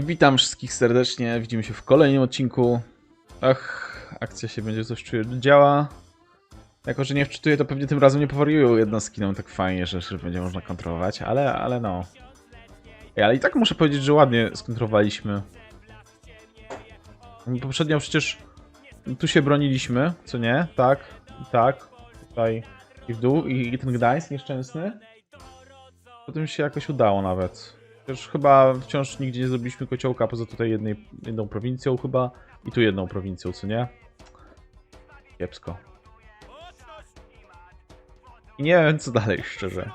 Witam wszystkich serdecznie, widzimy się w kolejnym odcinku. Ach, akcja się będzie coś czuję, działa. Jako, że nie wczytuję, to pewnie tym razem nie powariują jednostki nam tak fajnie, że, że będzie można kontrolować, ale, ale no. Ej, ale i tak muszę powiedzieć, że ładnie skontrolowaliśmy. Poprzednio przecież tu się broniliśmy, co nie? Tak, tak, tutaj i w dół, i, i ten Gdańsk nieszczęsny. Potem się jakoś udało nawet. Już chyba wciąż nigdzie nie zrobiliśmy kociołka, poza tutaj jednej, jedną prowincją chyba i tu jedną prowincją, co nie? Kiepsko. I nie wiem co dalej, szczerze.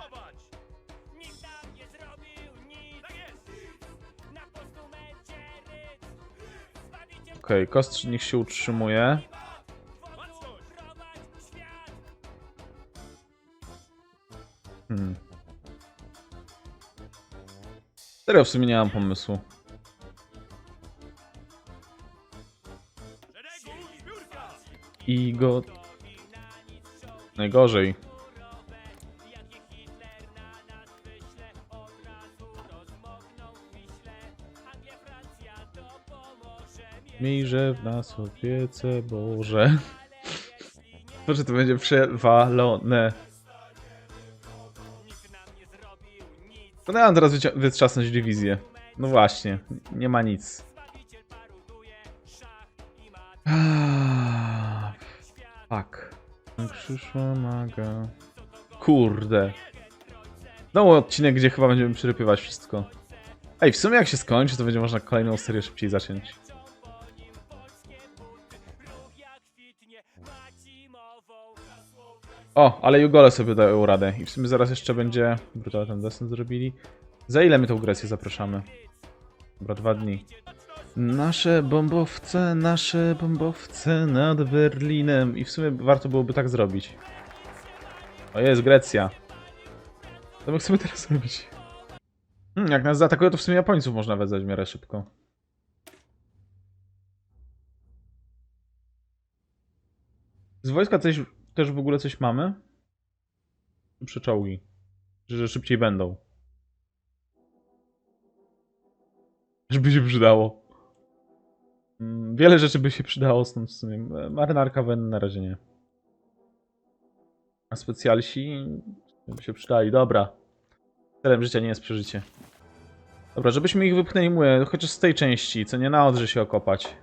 Okej, okay, kostrz niech się utrzymuje. Hmm. Serio w sumie nie mam pomysłu. I go... Najgorzej. Miejże w nas opiece Boże. Boże, to będzie przewalone. Ja mam teraz wytrzasnąć dywizję. No właśnie, nie ma nic. Ah, Fuck. Przyszła maga. Kurde. Znowu odcinek, gdzie chyba będziemy przerypywać wszystko. Ej, w sumie jak się skończy, to będzie można kolejną serię szybciej zacząć. O, ale Jugole sobie dają radę. I w sumie zaraz jeszcze będzie... Brutal ten descent zrobili. Za ile my tą Grecję zapraszamy? Dobra, dwa dni. Nasze bombowce, nasze bombowce nad Berlinem. I w sumie warto byłoby tak zrobić. O, jest Grecja. Co my chcemy teraz robić? Hmm, jak nas zaatakują, to w sumie Japońców można wezwać w miarę szybko. Z wojska coś, też w ogóle coś mamy? Przeczołgi. Że szybciej będą. Żeby się przydało. Mm, Wiele rzeczy by się przydało stąd w sumie. Marynarka wojenna na razie nie. A specjalsi by się przydali. Dobra. Celem życia nie jest przeżycie. Dobra, żebyśmy ich wypchnęli, mówię, chociaż z tej części, co nie na Odrze się okopać.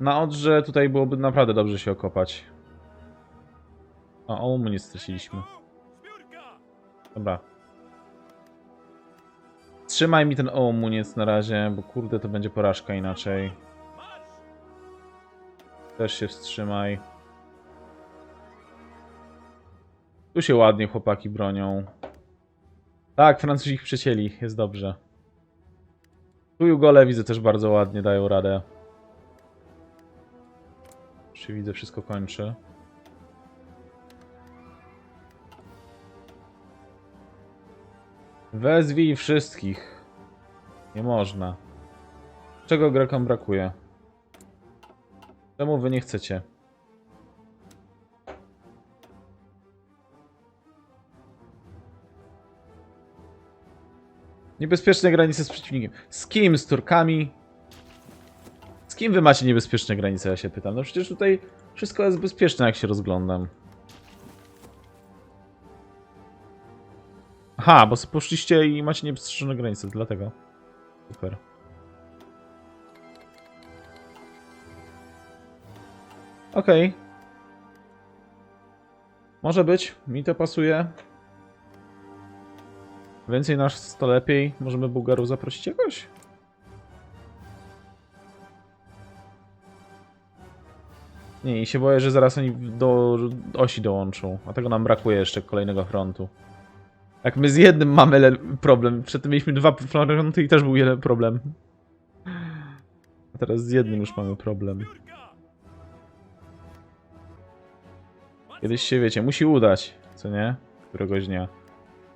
Na Odrze tutaj byłoby naprawdę dobrze się okopać. O, o mu nie straciliśmy. Dobra. Trzymaj mi ten omuniec na razie, bo kurde to będzie porażka inaczej. Też się wstrzymaj. Tu się ładnie chłopaki bronią. Tak, Francuzi ich przecięli, jest dobrze. Tu Jugole widzę też bardzo ładnie dają radę. Się widzę, wszystko kończy. Wezwij wszystkich. Nie można. Czego Grekom brakuje? Czemu wy nie chcecie? Niebezpieczne granice z przeciwnikiem. Z kim? Z Turkami? Z kim wy macie niebezpieczne granice, ja się pytam. No przecież tutaj wszystko jest bezpieczne, jak się rozglądam. Aha, bo poszliście i macie nieprzestrzeżone granice, dlatego. Super. Okej. Może być, mi to pasuje. Więcej nas to lepiej. Możemy Bułgarów zaprosić jakoś? Nie, i się boję, że zaraz oni do osi dołączą. A tego nam brakuje jeszcze kolejnego frontu. Jak my z jednym mamy le- problem. Przedtem mieliśmy dwa fronty i też był jeden problem. A teraz z jednym już mamy problem. Kiedyś się, wiecie, musi udać, co nie? Któregoś dnia,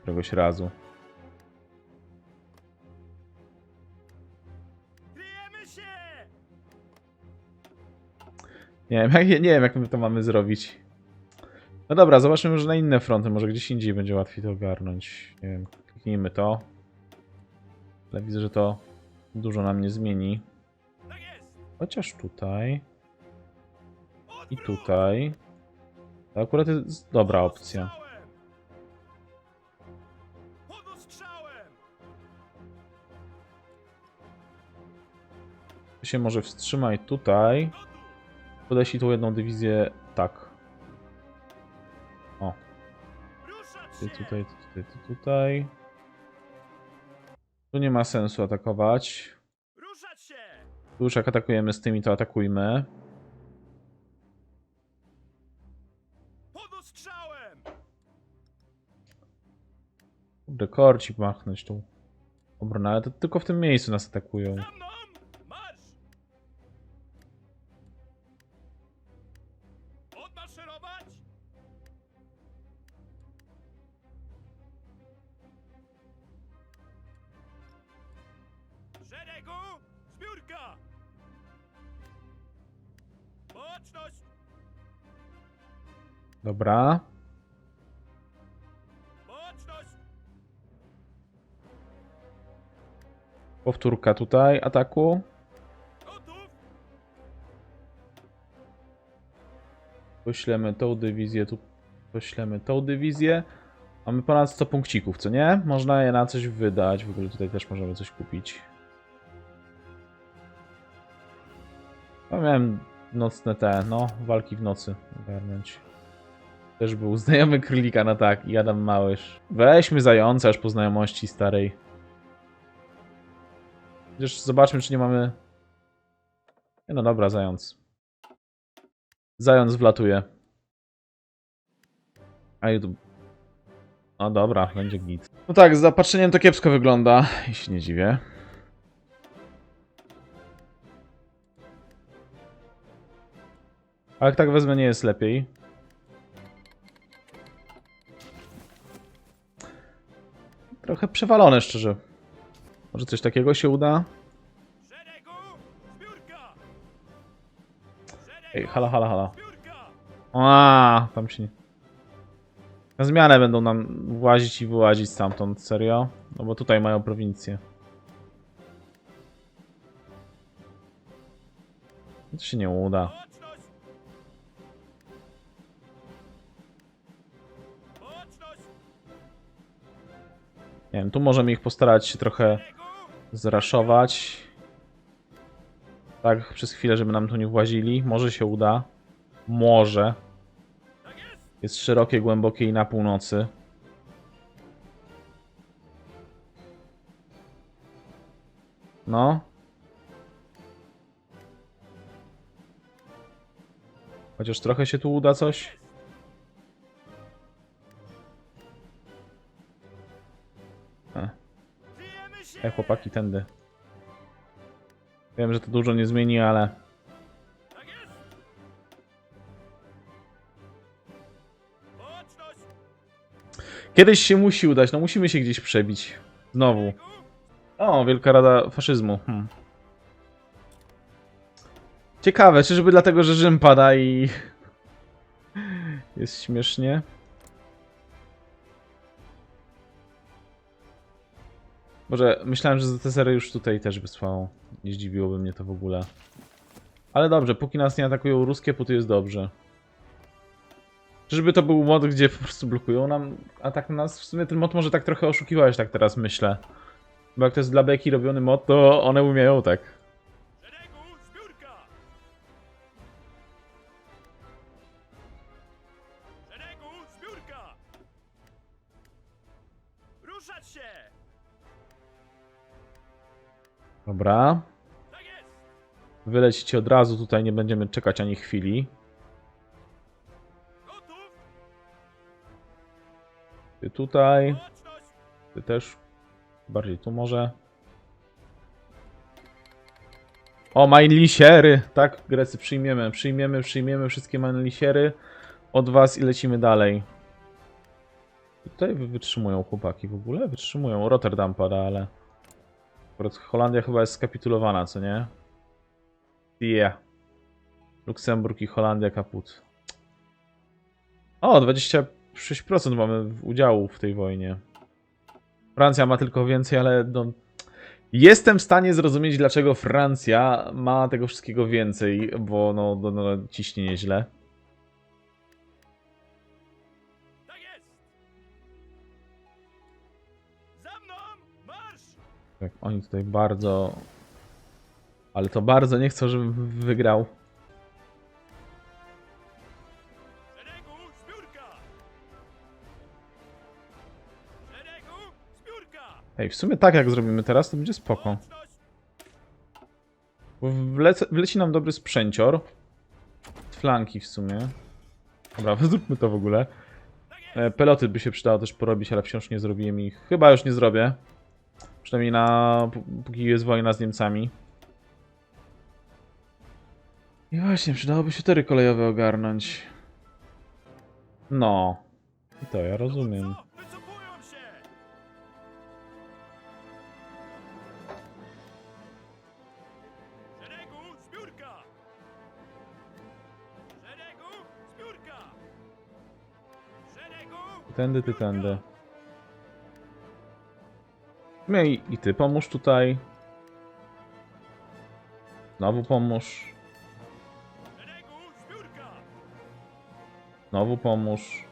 któregoś razu. Nie wiem, jak, nie wiem, jak my to mamy zrobić. No dobra, zobaczmy może na inne fronty, może gdzieś indziej będzie łatwiej to ogarnąć. Nie wiem, kliknijmy to. Ale widzę, że to dużo nam nie zmieni. Chociaż tutaj i tutaj. To akurat jest dobra opcja. Ty się może wstrzymaj tutaj. Podeślij tą jedną dywizję tak. Ty tutaj, ty tutaj, ty tutaj. Tu nie ma sensu atakować. Tu już jak atakujemy z tymi, to atakujmy. Kurde, korci machnąć tą obronę, ale to tylko w tym miejscu nas atakują. Dobra. Powtórka tutaj ataku. Poślemy tą dywizję, tu poślemy tą dywizję. Mamy ponad 100 punkcików, co nie? Można je na coś wydać. W ogóle tutaj też możemy coś kupić. No miałem nocne te, no, walki w nocy ogarnąć. Też był znajomy królika na tak i Adam Małysz. Weźmy zająca już po znajomości starej. Chociaż zobaczmy, czy nie mamy... No dobra, zając. Zając wlatuje. A tu... No dobra, będzie git. No tak, z zapatrzeniem to kiepsko wygląda, jeśli nie dziwię. Ale jak tak wezmę, nie jest lepiej. Trochę przewalone, szczerze. Może coś takiego się uda? Ej, hala, hala, hala. A, tam się nie... Na zmianę będą nam włazić i wyłazić stamtąd, serio? No bo tutaj mają prowincję. To się nie uda. Wiem, tu możemy ich postarać się trochę zraszować. Tak, przez chwilę, żeby nam tu nie włazili. Może się uda. Może. Jest szerokie, głębokie i na północy. No. Chociaż trochę się tu uda coś. Ej, chłopaki, tędy. Wiem, że to dużo nie zmieni, ale... Kiedyś się musi udać, no musimy się gdzieś przebić. Znowu. O, Wielka Rada Faszyzmu. Hmm. Ciekawe, czyżby dlatego, że Rzym pada i... Jest śmiesznie? Może myślałem, że ZSR już tutaj też wysłało. Nie zdziwiłoby mnie to w ogóle. Ale dobrze, póki nas nie atakują ruskie, póty jest dobrze. Czyżby to był mod, gdzie po prostu blokują nam atak na nas? W sumie ten mod może tak trochę oszukiwałeś, tak teraz myślę. Bo jak to jest dla beki robiony mod, to one umieją tak. Dobra. Wylecicie od razu, tutaj nie będziemy czekać ani chwili. Ty tutaj, ty też. Bardziej tu może. O, Mainlisiery! Tak, Grecy, przyjmiemy, przyjmiemy, przyjmiemy wszystkie Mainlisiery od was i lecimy dalej. Tutaj wy- wytrzymują chłopaki w ogóle? Wytrzymują. Rotterdam pada, ale... Akurat Holandia chyba jest skapitulowana, co nie? Yeah. Luksemburg i Holandia kaput. O, 26% mamy udziału w tej wojnie. Francja ma tylko więcej, ale no, Jestem w stanie zrozumieć, dlaczego Francja ma tego wszystkiego więcej, bo no, no, no ciśnie nieźle. Tak, oni tutaj bardzo... Ale to bardzo nie chcą, żebym wygrał. Ej, w sumie tak jak zrobimy teraz, to będzie spoko. Wlece, wleci nam dobry sprzęcior. Flanki w sumie. Dobra, zróbmy to w ogóle. E, Peloty by się przydało też porobić, ale wciąż nie zrobiłem ich. Chyba już nie zrobię. Przynajmniej na... pó- póki jest wojna z Niemcami. I właśnie, przydałoby się tory kolejowe ogarnąć. No. I to ja rozumiem. Tędy, ty tędy. No i, i ty pomóż tutaj. Znowu pomóż. Znowu pomóż.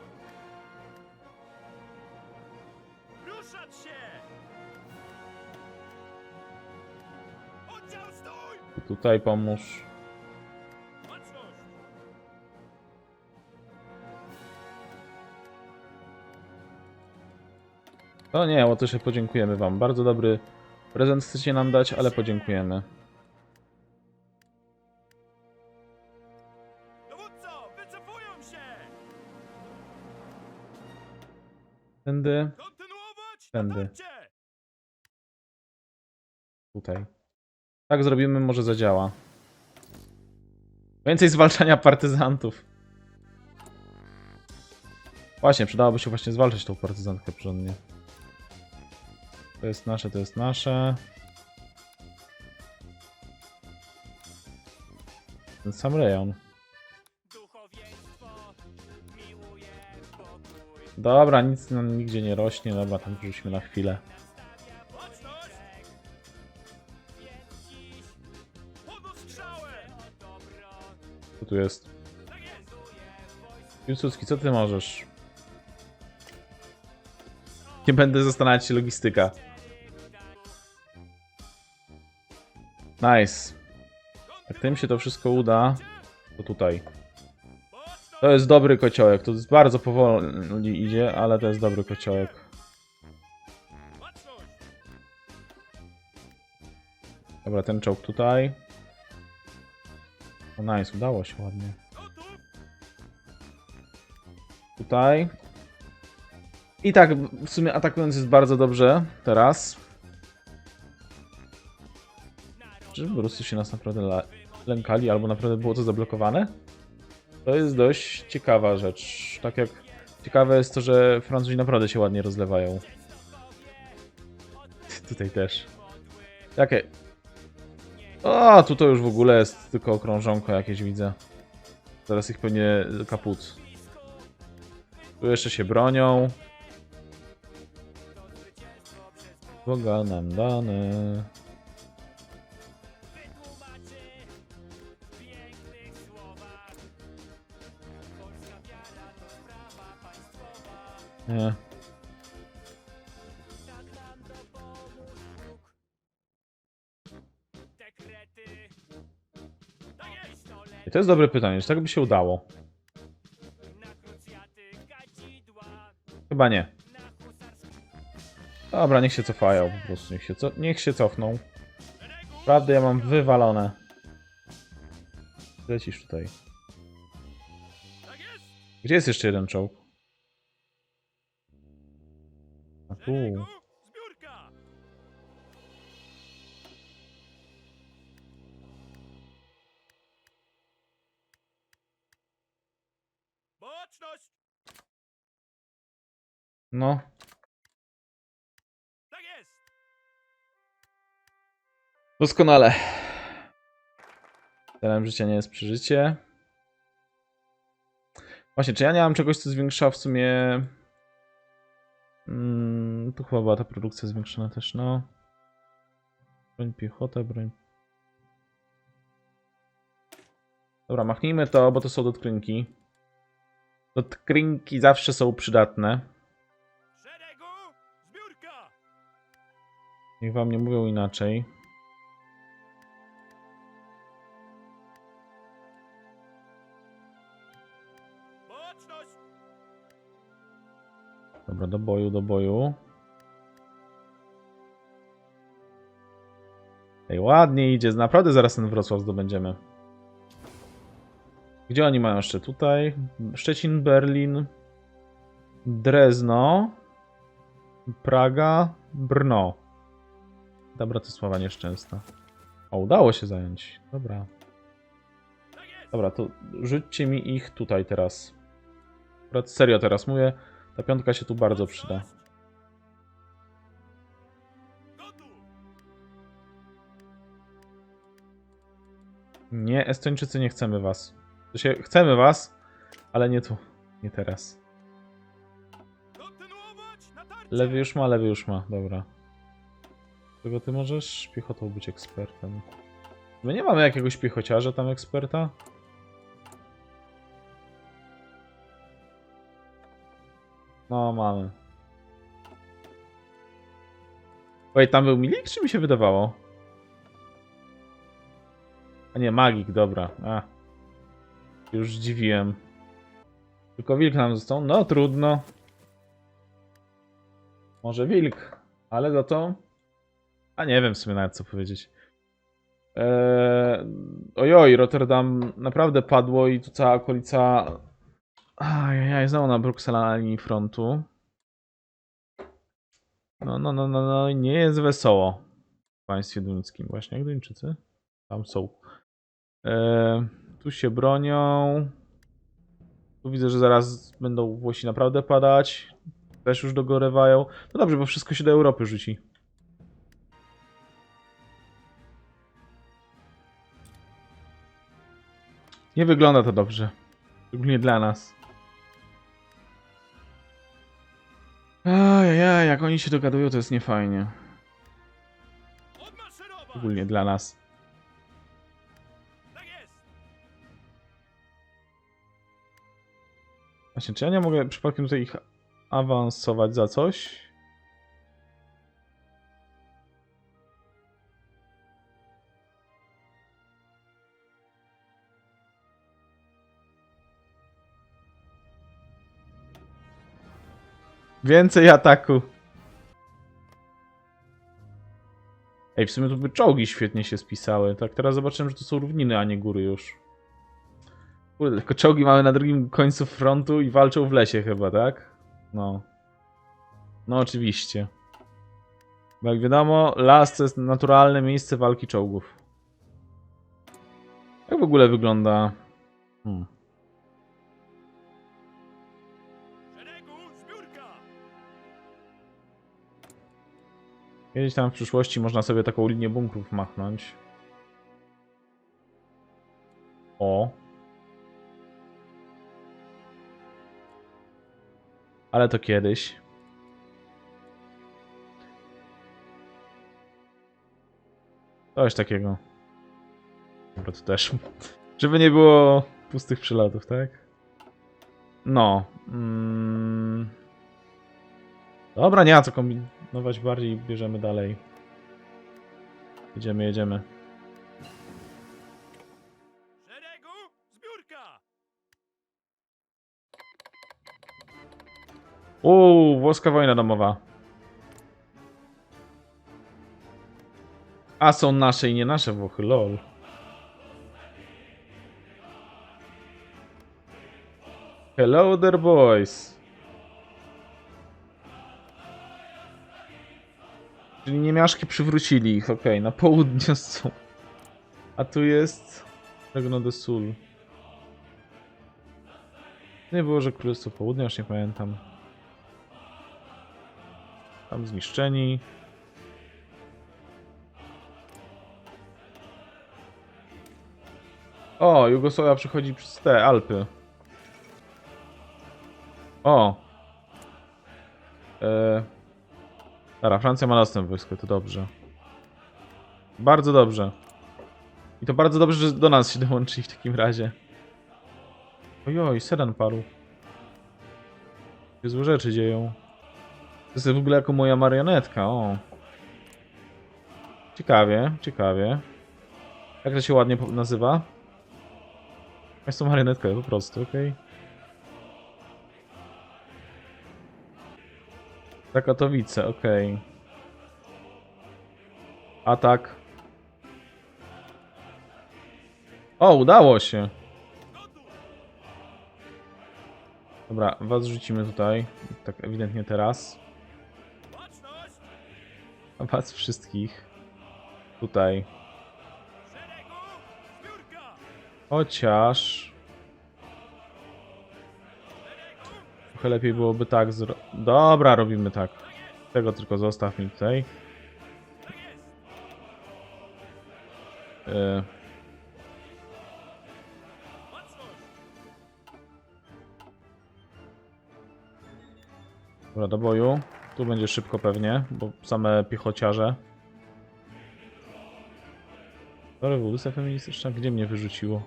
Tutaj pomóż. No nie, o to się podziękujemy wam. Bardzo dobry prezent chcecie nam dać, ale podziękujemy. Dowódco! Wycofują się! Tędy! Tędy. Tutaj. Tak zrobimy, może zadziała. Więcej zwalczania partyzantów. Właśnie, przydałoby się właśnie zwalczać tą partyzantkę porządnie. To jest nasze, to jest nasze. Ten sam rejon. Dobra, nic nam nigdzie nie rośnie. Dobra, tam wrzućmy na chwilę. Co tu jest! Piłsudski, co ty możesz? Nie będę zastanawiać się logistyka. Nice. Jak tym się to wszystko uda, to tutaj. To jest dobry kociołek. To jest bardzo powoli idzie, ale to jest dobry kociołek. Dobra, ten czołg tutaj. O nice, udało się ładnie. Tutaj. I tak, w sumie atakując jest bardzo dobrze teraz. Czy po prostu się nas naprawdę lękali, albo naprawdę było to zablokowane? To jest dość ciekawa rzecz. Tak jak ciekawe jest to, że Francuzi naprawdę się ładnie rozlewają. Tutaj też. Jakie? O, tu to już w ogóle jest tylko okrążonko jakieś widzę. Zaraz ich pewnie kaput. Tu jeszcze się bronią. Boga nam dane. Nie. I to jest dobre pytanie, czy tak by się udało? Chyba nie. Dobra, niech się cofają po prostu, niech się, co niech się cofną. Prawdę ja mam wywalone. Lecisz tutaj. Gdzie jest jeszcze jeden czołg? Szeregu! Zbiórka! Baczność! No. Tak jest! Doskonale. Celem życia nie jest przeżycie. Właśnie, czy ja nie mam czegoś, co zwiększa w sumie... Mm, tu chyba była ta produkcja zwiększona też, no. Broń piechota, broń. Dobra, machnijmy to, bo to są dotkrinki. Dotkrinki zawsze są przydatne. Niech wam nie mówią inaczej. Dobra, do boju, do boju. Ej, ładnie idzie. Naprawdę zaraz ten Wrocław zdobędziemy. Gdzie oni mają jeszcze? Tutaj. Szczecin, Berlin, Drezno, Praga, Brno. Dobra, to sława nieszczęsna. O, udało się zająć. Dobra. Dobra, to rzućcie mi ich tutaj teraz. Serio teraz mówię. Ta piątka się tu bardzo przyda. Nie, Estończycy, nie chcemy was. To się, chcemy was, ale nie tu. Nie teraz. Lewy już ma, lewy już ma. Dobra. Czego ty możesz piechotą być ekspertem? My nie mamy jakiegoś piechociarza tam eksperta? No, mamy. Oj, tam był Milik, czy mi się wydawało? A nie, Magik, dobra. A. Już zdziwiłem. Tylko wilk nam został. No, trudno. Może wilk, ale za to. A nie wiem w sumie nawet co powiedzieć. Eee, ojoj, Rotterdam naprawdę padło i tu cała okolica. Ajajaj, znowu na Bruksela na linii frontu. No, no, no, no, no, nie jest wesoło w państwie duńskim. Właśnie Duńczycy? Tam są. Eee, tu się bronią. Tu widzę, że zaraz będą Włosi naprawdę padać. Też już dogorewają. No dobrze, bo wszystko się do Europy rzuci. Nie wygląda to dobrze. Szczególnie dla nas. Ajajaj, jak oni się dogadują, to jest niefajnie. Szczególnie dla nas. Tak! Właśnie, czy ja nie mogę przypadkiem tutaj ich awansować za coś? Więcej ataku. Ej, w sumie tu by czołgi świetnie się spisały. Tak, teraz zobaczyłem, że to są równiny, a nie góry już. Kurde, tylko czołgi mamy na drugim końcu frontu i walczą w lesie chyba, tak? No. No oczywiście. Bo jak wiadomo, las to jest naturalne miejsce walki czołgów. Jak w ogóle wygląda... Hmm. Kiedyś tam w przyszłości można sobie taką linię bunkrów machnąć. O. Ale to kiedyś. Coś takiego. Dobra, to też. Żeby nie było pustych przelotów, tak? No. Mm. Dobra, nie ma co kombinować bardziej, bierzemy dalej. Jedziemy, jedziemy. Szeregu! Zbiórka! Uuu, włoska wojna domowa. A są nasze i nie nasze Włochy, lol. Hello there boys. Czyli niemiaszki przywrócili ich, okej, na południu są. A tu jest Regno de Sul. Nie było, że Królestwo Południa, już nie pamiętam. Tam zniszczeni. O, Jugosławia przechodzi przez te Alpy. O. E... Dobra, Francja ma następne wojsko, to dobrze. Bardzo dobrze. I to bardzo dobrze, że do nas się dołączyli w takim razie. Ojoj, sedan. Się złe rzeczy dzieją. To jest w ogóle jako moja marionetka, o. Ciekawie, ciekawie. Jak to się ładnie nazywa? Jest to marionetka po prostu, okej. Za Katowice, okej. Atak. O, udało się. Dobra, was rzucimy tutaj. Tak ewidentnie teraz. A was wszystkich. Tutaj. Chociaż... Trochę lepiej byłoby tak zro... Dobra, robimy tak. Tego tylko zostaw mi tutaj. Baczność! dobra, do boju. Tu będzie szybko pewnie, bo same piechociarze. Rewolucja feministyczna? Gdzie mnie wyrzuciło?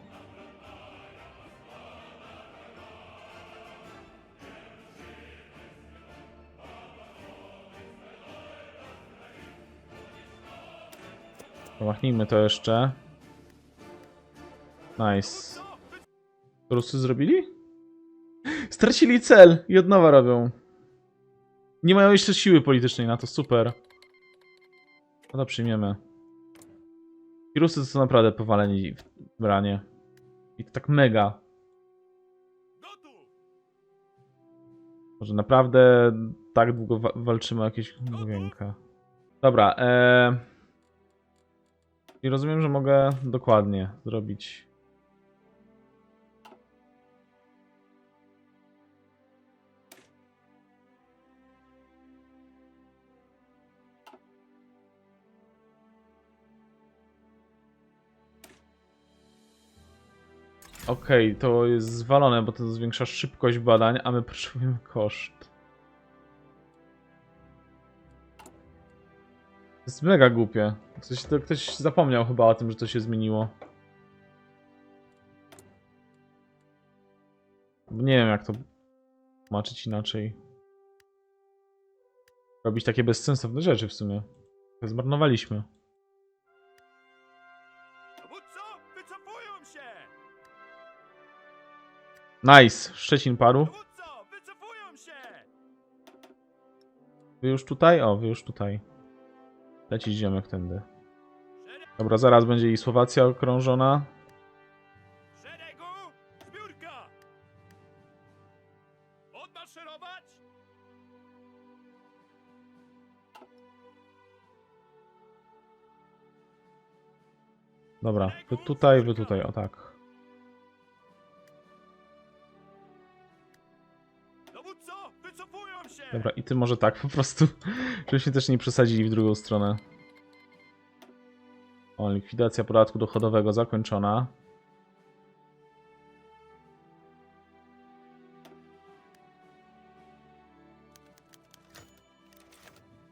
Pomachnijmy to jeszcze. Nice. Ruscy zrobili? Stracili cel i od nowa robią. Nie mają jeszcze siły politycznej na to, super. No to przyjmiemy. I Rusy to są naprawdę powaleni w branie. I to tak mega. Może naprawdę tak długo wa walczymy o jakieś główienka. Dobra, eee... I rozumiem, że mogę dokładnie zrobić. Okej, to jest zwalone, bo to zwiększa szybkość badań, a my potrzebujemy koszt. To jest mega głupie. Ktoś, to ktoś zapomniał chyba o tym, że to się zmieniło. Nie wiem jak to tłumaczyć inaczej. Robić takie bezsensowne rzeczy w sumie. Zmarnowaliśmy. Dowódco! Wycofują się! Nice! Szczecin! Wycofują się! Wy już tutaj? O, wy już tutaj. Lecić ziomek tędy. Dobra, zaraz będzie i Słowacja okrążona. Dobra, wy tutaj, wy tutaj, o tak. Dobra, i ty może tak po prostu, żebyśmy też nie przesadzili w drugą stronę. O, likwidacja podatku dochodowego zakończona.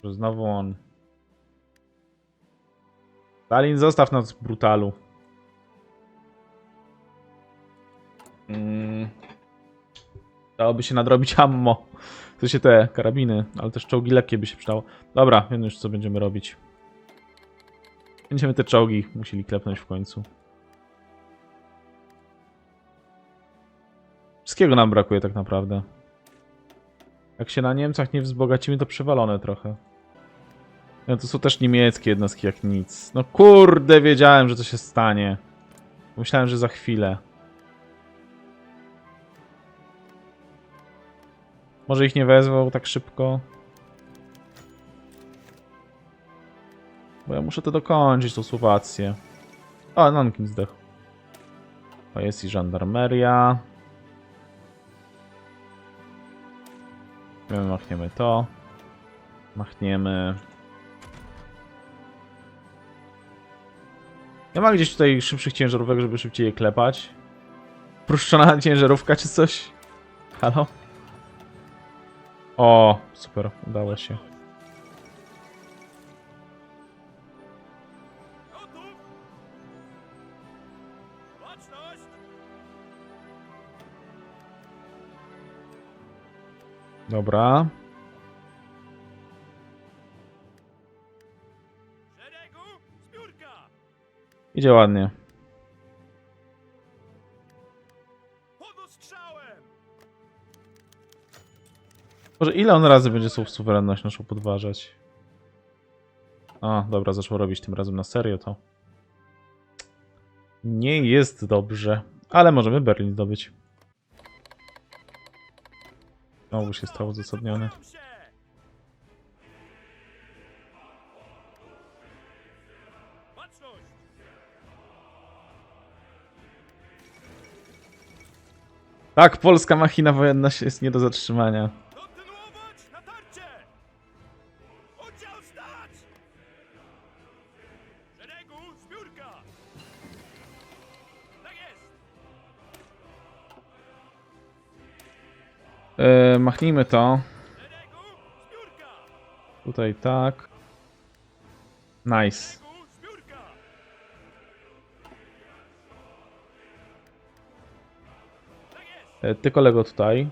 Znowu on. Stalin, zostaw nas brutalu. Mm. Dałoby się nadrobić ammo. W sensie te karabiny, ale też czołgi lekkie by się przydało. Dobra, wiem już co będziemy robić. Będziemy te czołgi musieli klepnąć w końcu. Wszystkiego nam brakuje tak naprawdę. Jak się na Niemcach nie wzbogacimy, to przewalone trochę. No to są też niemieckie jednostki jak nic. No kurde, wiedziałem, że to się stanie. Myślałem, że za chwilę. Może ich nie wezwał tak szybko. Bo ja muszę to dokończyć, tą Słowację. O, Nankin zdechł. O, jest i żandarmeria. My machniemy to. Machniemy. Nie ma gdzieś tutaj szybszych ciężarówek, żeby szybciej je klepać? Pruszczona ciężarówka czy coś? Halo? O, super, udało się. Dobra. Idzie ładnie. Może ile on razy będzie tą suwerenność naszą podważać? A, dobra, zaczął robić tym razem na serio to. Nie jest dobrze, ale możemy Berlin zdobyć. Znowu się stało! Baczność! Tak, polska machina wojenna jest nie do zatrzymania. Yy, machnijmy to. Tutaj tak. Nice. Yy, ty kolego tutaj.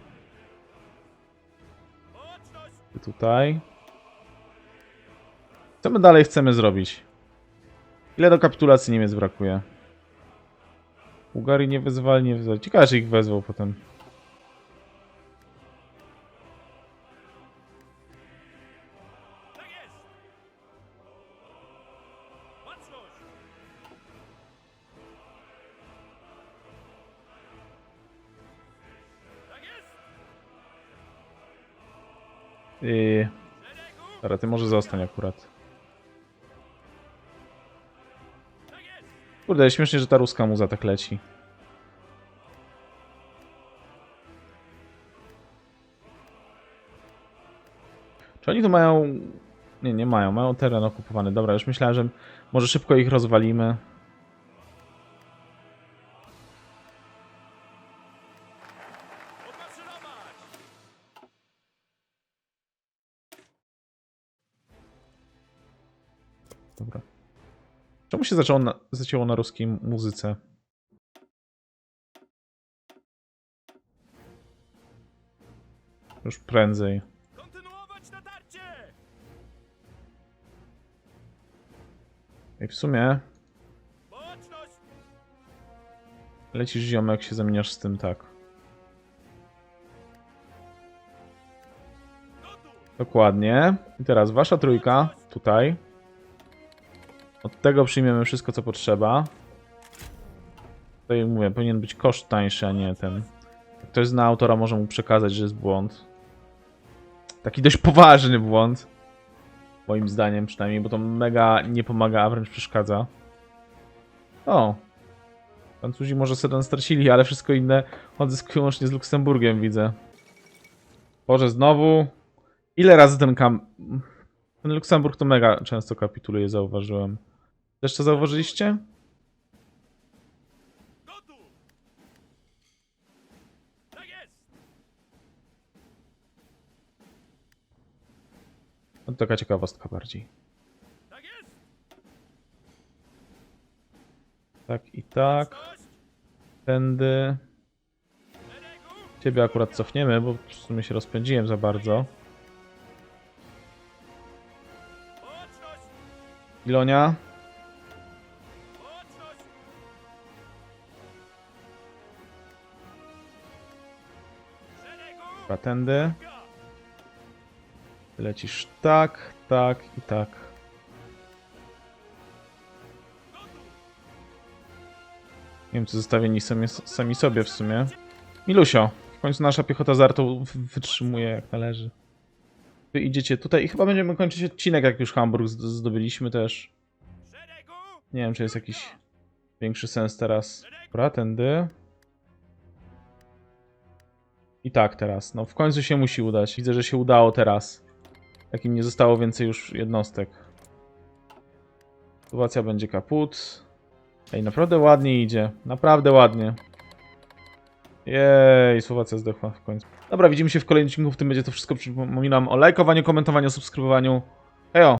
Ty tutaj. Co my dalej chcemy zrobić? Ile do kapitulacji Niemiec brakuje? Bułgarii nie wyzwali, nie wyzwali. Ciekawe, czy ich wezwał potem. Ty może zostań akurat. Kurde, śmiesznie, że ta ruska muza tak leci. Czy oni tu mają... Nie, nie mają. Mają teren okupowany. Dobra, już myślałem, że może szybko ich rozwalimy. Czemu się zaczęło na, zacięło na ruskiej muzyce? Już prędzej. I w sumie lecisz ziomek, się zamieniasz z tym tak. Dokładnie. I teraz wasza trójka tutaj. Od tego przyjmiemy wszystko, co potrzeba. Tutaj mówię, powinien być koszt tańszy, a nie ten. Jak ktoś zna autora, może mu przekazać, że jest błąd. Taki dość poważny błąd. Moim zdaniem przynajmniej, bo to mega nie pomaga, a wręcz przeszkadza. O. Francuzi może Sedan stracili, ale wszystko inne odzyskują łącznie z Luksemburgiem, widzę. Boże, znowu. Ile razy ten kam... Ten Luksemburg to mega często kapituluje, zauważyłem. Też to zauważyliście? No taka ciekawostka bardziej. Tak i tak. Tędy. Ciebie akurat cofniemy, bo w sumie się rozpędziłem za bardzo. Ilonia. Chyba tędy. Lecisz tak, tak i tak. Nie wiem, co zostawieni sami, sami sobie w sumie. Milusio, w końcu nasza piechota z artą wytrzymuje jak należy. Wy idziecie tutaj i chyba będziemy kończyć odcinek, jak już Hamburg zdobyliśmy też. Nie wiem, czy jest jakiś większy sens teraz. Dobra, tędy. I tak teraz. No w końcu się musi udać. Widzę, że się udało teraz. Takim nie zostało więcej już jednostek. Sytuacja będzie kaput. Ej, naprawdę ładnie idzie. Naprawdę ładnie. Jej, Słowacja zdechła w końcu. Dobra, widzimy się w kolejnym odcinku. W tym będzie to wszystko. Przypominam o lajkowaniu, komentowaniu, subskrybowaniu. Hejo!